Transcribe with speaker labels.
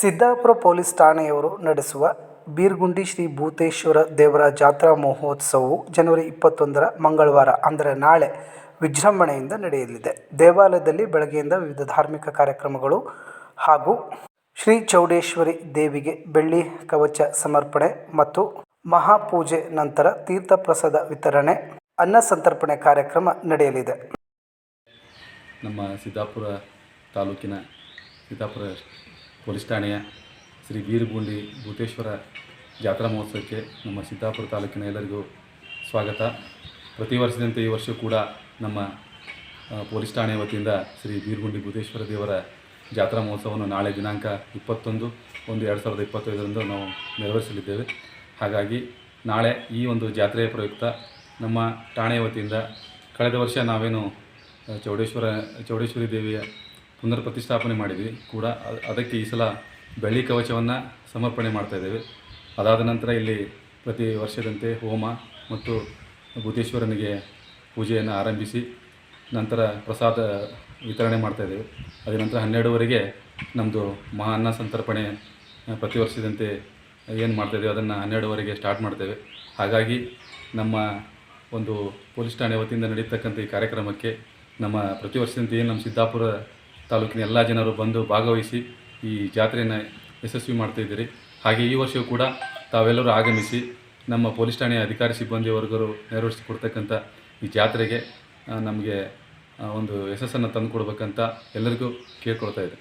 Speaker 1: Siddapura police ಠಾಣೆಯವರು ನಡೆಸುವ ಬೀರ್ಗುಂಡಿ ಶ್ರೀ ಭೂತೇಶ್ವರ ದೇವರ ಜಾತ್ರಾ ಮಹೋತ್ಸವವು ಜನವರಿ ಇಪ್ಪತ್ತೊಂದರ ಮಂಗಳವಾರ, ಅಂದರೆ ನಾಳೆ, ವಿಜೃಂಭಣೆಯಿಂದ ನಡೆಯಲಿದೆ. ದೇವಾಲಯದಲ್ಲಿ ಬೆಳಗ್ಗೆಯಿಂದ ವಿವಿಧ ಧಾರ್ಮಿಕ ಕಾರ್ಯಕ್ರಮಗಳು ಹಾಗೂ ಶ್ರೀ ಚೌಡೇಶ್ವರಿ ದೇವಿಗೆ ಬೆಳ್ಳಿ ಕವಚ ಸಮರ್ಪಣೆ ಮತ್ತು ಮಹಾಪೂಜೆ ನಂತರ ತೀರ್ಥಪ್ರಸಾದ ವಿತರಣೆ, ಅನ್ನ ಸಂತರ್ಪಣೆ ಕಾರ್ಯಕ್ರಮ ನಡೆಯಲಿದೆ.
Speaker 2: ನಮ್ಮ ಸಿದ್ದಾಪುರ ತಾಲೂಕಿನ ಸಿದ್ದಾಪುರ ಪೊಲೀಸ್ ಠಾಣೆಯ ಶ್ರೀ ಬೀರುಗುಂಡಿ ಭೂತೇಶ್ವರ ಜಾತ್ರಾ ಮಹೋತ್ಸವಕ್ಕೆ ನಮ್ಮ ಸಿದ್ದಾಪುರ ತಾಲೂಕಿನ ಎಲ್ಲರಿಗೂ ಸ್ವಾಗತ. ಪ್ರತಿ ವರ್ಷದಂತೆ ಈ ವರ್ಷ ಕೂಡ ನಮ್ಮ ಪೊಲೀಸ್ ಠಾಣೆಯ ವತಿಯಿಂದ ಶ್ರೀ ಬೀರುಗುಂಡಿ ಭೂತೇಶ್ವರ ದೇವರ ಜಾತ್ರಾ ಮಹೋತ್ಸವವನ್ನು ನಾಳೆ ದಿನಾಂಕ ಇಪ್ಪತ್ತೊಂದು ಒಂದು ಎರಡು ಸಾವಿರದ ಇಪ್ಪತ್ತೈದರಂದು ನಾವು ನೆರವೇರಿಸಲಿದ್ದೇವೆ. ಹಾಗಾಗಿ ನಾಳೆ ಈ ಒಂದು ಜಾತ್ರೆಯ ಪ್ರಯುಕ್ತ ನಮ್ಮ ಠಾಣೆಯ ವತಿಯಿಂದ ಕಳೆದ ವರ್ಷ ನಾವೇನು ಚೌಡೇಶ್ವರ, ಚೌಡೇಶ್ವರಿ ದೇವಿಯ ಪುನರ್ ಪ್ರತಿಷ್ಠಾಪನೆ ಮಾಡಿದ್ವಿ ಕೂಡ. ಅದಕ್ಕೆ ಈ ಸಲ ಬೆಳ್ಳಿ ಕವಚವನ್ನು ಸಮರ್ಪಣೆ ಮಾಡ್ತಾ ಇದ್ದೇವೆ. ಅದಾದ ನಂತರ ಇಲ್ಲಿ ಪ್ರತಿ ವರ್ಷದಂತೆ ಹೋಮ ಮತ್ತು ಬುದ್ಧೇಶ್ವರನಿಗೆ ಪೂಜೆಯನ್ನು ಆರಂಭಿಸಿ ನಂತರ ಪ್ರಸಾದ ವಿತರಣೆ ಮಾಡ್ತಾ ಇದ್ದೇವೆ. ಅದ ನಂತರ ಹನ್ನೆರಡುವರೆಗೆ ನಮ್ಮದು ಮಹಾ ಅನ್ನ ಸಂತರ್ಪಣೆ ಪ್ರತಿ ವರ್ಷದಂತೆ ಏನು ಮಾಡ್ತಾಯಿದ್ದೇವೆ ಅದನ್ನು ಹನ್ನೆರಡುವರೆಗೆ ಸ್ಟಾರ್ಟ್ ಮಾಡ್ತೇವೆ ಹಾಗಾಗಿ ನಮ್ಮ ಒಂದು ಪೊಲೀಸ್ ಠಾಣೆ ವತಿಯಿಂದ ನಡೀತಕ್ಕಂಥ ಈ ಕಾರ್ಯಕ್ರಮಕ್ಕೆ ನಮ್ಮ ಪ್ರತಿ ವರ್ಷದಂತೆ ಏನು ನಮ್ಮ ಸಿದ್ದಾಪುರ ತಾಲೂಕಿನ ಎಲ್ಲ ಜನರು ಬಂದು ಭಾಗವಹಿಸಿ ಈ ಜಾತ್ರೆಯನ್ನು ಯಶಸ್ವಿ ಮಾಡ್ತಾಯಿದ್ದೀರಿ ಹಾಗೆ ಈ ವರ್ಷವೂ ಕೂಡ ತಾವೆಲ್ಲರೂ ಆಗಮಿಸಿ ನಮ್ಮ ಪೊಲೀಸ್ ಠಾಣೆಯ ಅಧಿಕಾರಿ ಸಿಬ್ಬಂದಿ ವರ್ಗರು ನೆರವೇರಿಸಿಕೊಡ್ತಕ್ಕಂಥ ಈ ಜಾತ್ರೆಗೆ ನಮಗೆ ಒಂದು ಯಶಸ್ಸನ್ನು ತಂದುಕೊಡ್ಬೇಕಂತ ಎಲ್ಲರಿಗೂ ಕೇಳ್ಕೊಳ್ತಾ ಇದೆ